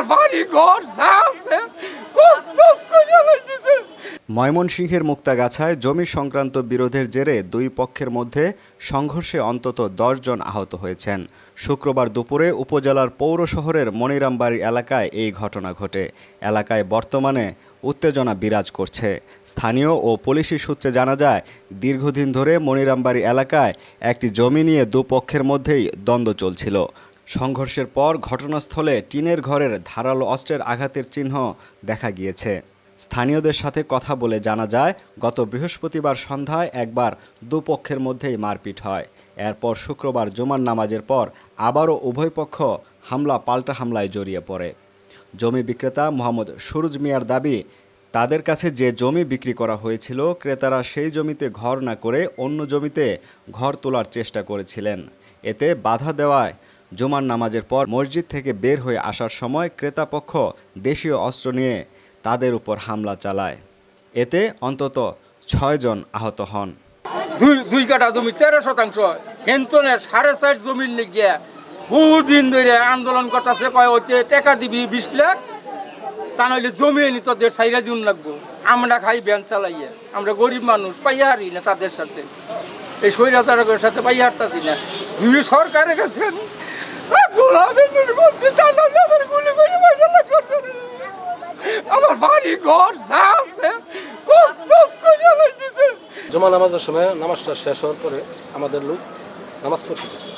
আমার ময়মনসিংহের মুক্তাগাছায় জমি সংক্রান্ত বিরোধের জেরে দুই পক্ষের মধ্যে সংঘর্ষে অন্তত জন আহত হয়েছেন। শুক্রবার দুপুরে উপজেলার পৌর শহরের মনিরামবাড়ি এলাকায় এই ঘটনা ঘটে। এলাকায় বর্তমানে উত্তেজনা বিরাজ করছে। স্থানীয় ও পুলিশি সূত্রে জানা যায়, দীর্ঘদিন ধরে মনিরামবাড়ি এলাকায় একটি জমি নিয়ে দুপক্ষের মধ্যেই দ্বন্দ্ব চলছিল। সংঘর্ষের পর ঘটনাস্থলে টিনের ঘরের ধারালো অস্ত্রের আঘাতের চিহ্ন দেখা গিয়েছে। স্থানীয়দের সাথে কথা বলে জানা যায়, গত বৃহস্পতিবার সন্ধ্যায় একবার দুপক্ষের মধ্যেই মারপিট হয়। এরপর শুক্রবার জুমার নামাজের পর আবারও উভয় পক্ষ হামলা, পাল্টা হামলায় জড়িয়ে পড়ে। জমি বিক্রেতা মোহাম্মদ সুরুজ মিয়ার দাবি, তাদের কাছে যে জমি বিক্রি করা হয়েছিল, ক্রেতারা সেই জমিতে ঘর না করে অন্য জমিতে ঘর তোলার চেষ্টা করেছিলেন। এতে বাধা দেওয়ায় জুমার নামাজের পর মসজিদ থেকে বের হয়ে আসার সময় ক্রেতাপক্ষ দেশীয় অস্ত্র নিয়ে তাদের উপর হামলা চালায়। এতে অন্তত ছয়জন আহত হন। দুই দুই কাঠা জমি তেরো শতাংশ। হেনতনের সাড়ে চার জমির লিগিয়া বহুদিন ধরে আন্দোলন করতেছে, কয় হচ্ছে, টাকা দিবি বিশ লাখ, তা নইলে জমি এনে তোদের সাইরা দিন লাগবো। আমরা খাই ব্যান চালাইয়া। আমরা গরিব মানুষ পাইয়া হারি না তাদের সাথে। এই স্বৈরাচারকের সাথে পাইয়া হারতাছি না। দুই সরকারে গেছেন গোলাপের মধ্যে টানা আমার বাড়ি ঘর যা আছে জমা নামাজের সময় নামাজটা শেষ হওয়ার পরে আমাদের লোক নামাজ পড়তে গেছে।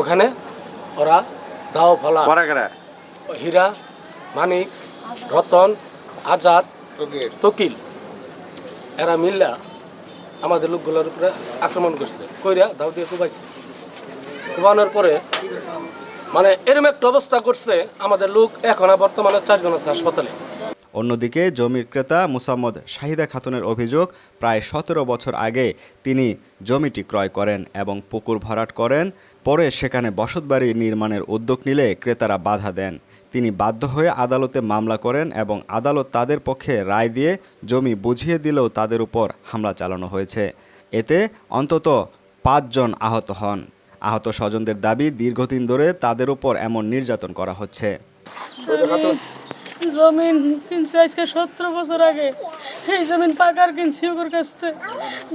ওখানে ওরা দাও ফলা হীরা মানিক রতন আজাদ তকিল এরা মিল্লা আমাদের লোকগুলোর উপরে আক্রমণ করছে। কইরা দাও দিয়ে কুবাইছে। কুবানোর পরে মানে এরকম একটা অবস্থা করছে, আমাদের লোক এখন বর্তমানে চারজন আছে হাসপাতালে। অন্যদিকে জমির ক্রেতা মুসাম্মদ শাহিদা খাতুনের অভিযোগ, প্রায় সতেরো বছর আগে তিনি জমিটি ক্রয় করেন এবং পুকুর ভরাট করেন, পরে সেখানে বসতবাড়ি নির্মাণের উদ্যোগ নিলে ক্রেতারা বাধা দেন। তিনি বাধ্য হয়ে আদালতে মামলা করেন এবং আদালত তাদের পক্ষে রায় দিয়ে জমি বুঝিয়ে দিলেও তাদের উপর হামলা চালানো হয়েছে। এতে অন্তত পাঁচজন আহত হন। আহত স্বজনদের দাবি দীর্ঘদিন ধরে তাদের উপর এমন নির্যাতন করা হচ্ছে। জমিন কিনছি আজকে সতেরো বছর আগে। এই জমিন পাকার কিনছি ওর কাছ থেকে।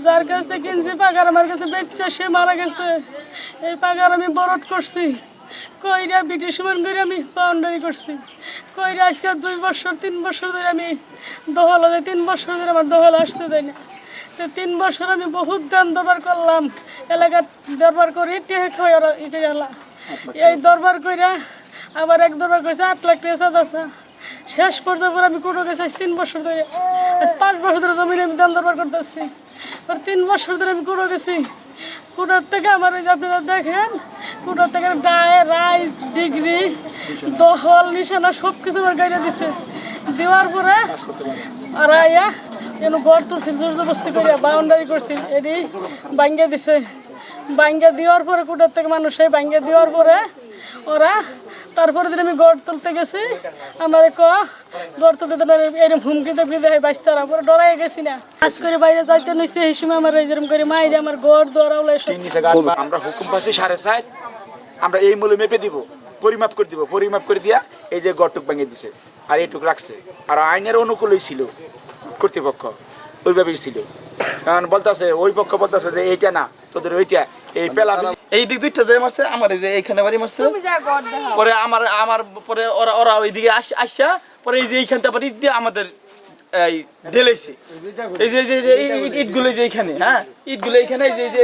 যার কাছ থেকে কিনছি পাকার আমার কাছে বেচছে, সে মারা গেছে। এই পাকার আমি বরট করছি। কইরা ব্রিটিশ মান করে আমি বাউন্ডারি করছি। কইরা আজকে দুই বছর, তিন বছর ধরে আমি দহল তিন বছর ধরে আমার দহল আসতে দেয় না। তো তিন বছর আমি বহুত দাম দরবার করলাম। এলাকার দরবার করে ইটে গেলাম এই দরবার কইরা আবার এক দরবার করেছে আট লাখ টাকা চাঁদা আছে। শেষ পর্যন্ত আমি কোনো গেছে তিন বছর ধরে, আজ পাঁচ বছর ধরে জমিনে আমি দাম দরবার করতেছি। আর তিন বছর ধরে আমি কোনো গেছি কোটার থেকে আমার ওই যে আপনারা দেখেন কোটার থেকে ডায়, রায়, ডিগ্রি দহল নিশানা সব কিছু আমার গাইলে দিছে। দেওয়ার পরে আর আয়া যেন ঘর তুলছিল জোর জবস্তি করিয়া বাউন্ডারি করছি এটি বাঙ্গা দিছে। বাঙ্গা দেওয়ার পরে কোটার থেকে মানুষ সেই বাঙ্গা দেওয়ার পরে ওরা তারপরে দিন আমি গড় তুলতে গেছি। আমার ক, গড় তুলতে এরকম হুমকি দেখবি দেখে বাইশ তারা পরে ডরাই গেছি না। কাজ করে বাইরে যাইতে নইছে এই সময় আমার এরকম করে মাইরে আমার গড় দৌড়া ওলাই আমরা হুকুম পাচ্ছি সাড়ে সাত আমরা এই মূল্য মেপে দিব। পরিমাপ করে দিব পরিমাপ করে দিয়া এই যে গড়টুক ভেঙে দিছে। আর এইটুক রাখছে। আর আইনের অনুকূলই ছিল কর্তৃপক্ষ ওইভাবেই ছিল। কারণ বলতেছে ওই পক্ষ বলতেছে যে এইটা না তোদের ওইটা এই পেলা এই দিক দুইটা যে মারছে আমার এই যে এইখানে বাড়ি মারছে। পরে আমার আমার পরে ওরা ওরা ওইদিকে আস- আসা পরে এই যে এইখানটা বাড়ি দিয়ে আমাদের এই ঢেলেছে। এই যে ইটগুলো যে এইখানে হ্যাঁ? ইটগুলো এইখানে এই যে এই যে